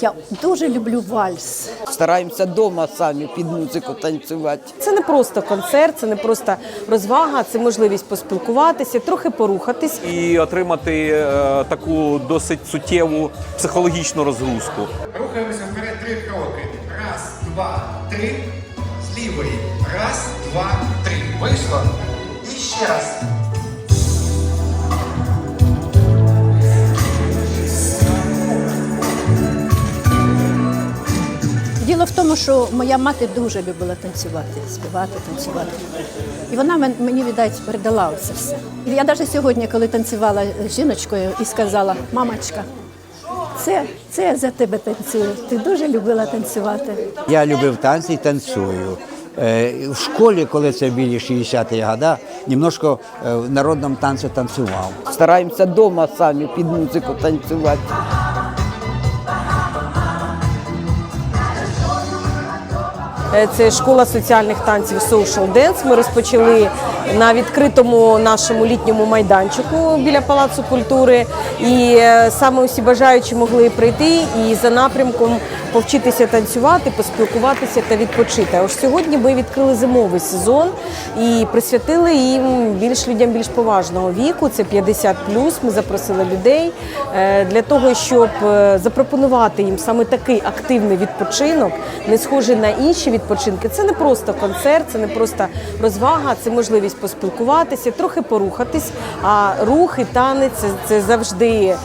Я дуже люблю вальс. Стараємося вдома самі під музику танцювати. Це не просто концерт, це не просто розвага, це можливість поспілкуватися, трохи порухатись. і отримати е, таку досить суттєву психологічну розгрузку. Рухаємося вперед три кроки. Раз, два, три. З лівої. Раз, два, три. Вийшло. І ще раз. Діло в тому, що моя мати дуже любила танцювати, співати, танцювати. І вона мен- мені, віддать, передала це все. І я навіть сьогодні, коли танцювала з жіночкою і сказала, мамочка, це, це я за тебе танцюю. Ти дуже любила танцювати. Я любив танці і танцюю. Е, В школі, коли це біля 60-х годів, немножко е, в народному танці танцював. Стараємося вдома самі під музику танцювати. Це школа соціальних танців Social Dance. Ми розпочали на відкритому нашому літньому майданчику біля Палацу культури. І е, саме усі бажаючі могли прийти і за напрямком повчитися танцювати, поспілкуватися та відпочити. Ось сьогодні ми відкрили зимовий сезон і присвятили їм більш людям більш поважного віку. Це 50 Ми запросили людей е, для того, щоб е, запропонувати їм саме такий активний відпочинок, не схожий на інші відпочинки. Це не просто концерт, це не просто розвага, це можливість поспілкуватися, трохи порухатись. А рух і танець це, завжди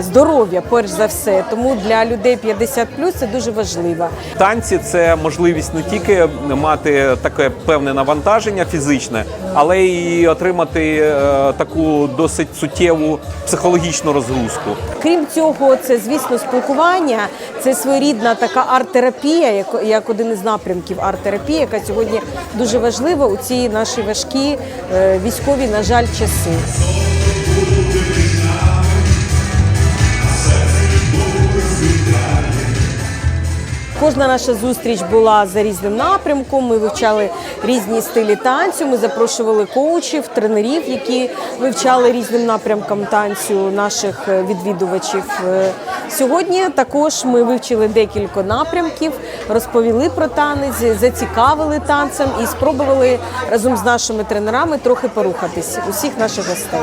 здоров'я, перш за все. Тому для людей 50 це дуже важливо. Танці це можливість не тільки мати таке певне навантаження фізичне, але й отримати е, таку досить суттєву психологічну розгрузку. Крім цього, це звісно спілкування, це своєрідна така арт-терапія, як, як один із напрямків арт-терапії, яка сьогодні дуже важлива у ці наші важкі е, військові, на жаль, часи. Кожна наша зустріч була за різним напрямком. Ми вивчали різні стилі танцю. Ми запрошували коучів, тренерів, які вивчали різним напрямкам танцю наших е, відвідувачів. Е, Сьогодні також ми вивчили декілька напрямків, розповіли про танець, зацікавили танцем і спробували разом з нашими тренерами трохи порухатись усіх наших гостей.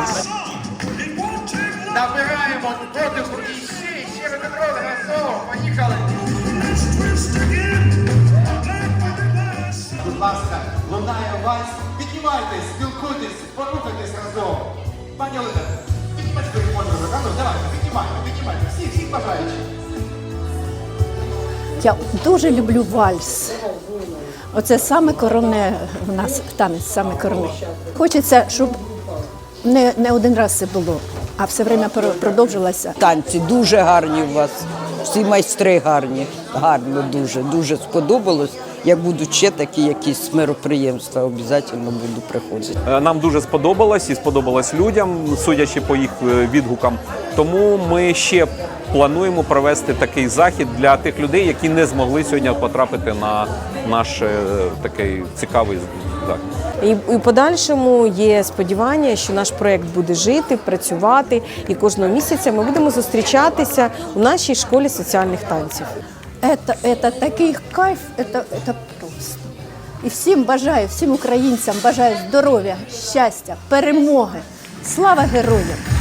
Набираємо подиху і ще, ще. Разом. Поїхали. Будь ласка, лунає вальс. Піднімайтесь, спілкуйтесь, порухайтесь разом. Пані Олена, піднімайте подруги. Ну, давайте, піднімайте, піднімайте. Всіх, всіх бажаючих. Я дуже люблю вальс. Оце саме коронне в нас танець, саме коронне. Хочеться, щоб не, не один раз це було, а все время продовжилося. Танці дуже гарні у вас. Всі майстри гарні. Гарно дуже, дуже сподобалось. Як будуть ще такі якісь мероприємства, обов'язково буду приходити. Е, Нам дуже сподобалось і сподобалось людям, судячи по їх е, відгукам. Тому ми ще плануємо провести такий захід для тих людей, які не змогли сьогодні потрапити на наш е, такий цікавий захід. І і в подальшому є сподівання, що наш проект буде жити, працювати, і кожного місяця ми будемо зустрічатися у нашій школі соціальних танців. Это, это такий кайф, это, это просто. І всім бажаю, всім українцям бажаю здоров'я, щастя, перемоги. Слава героям!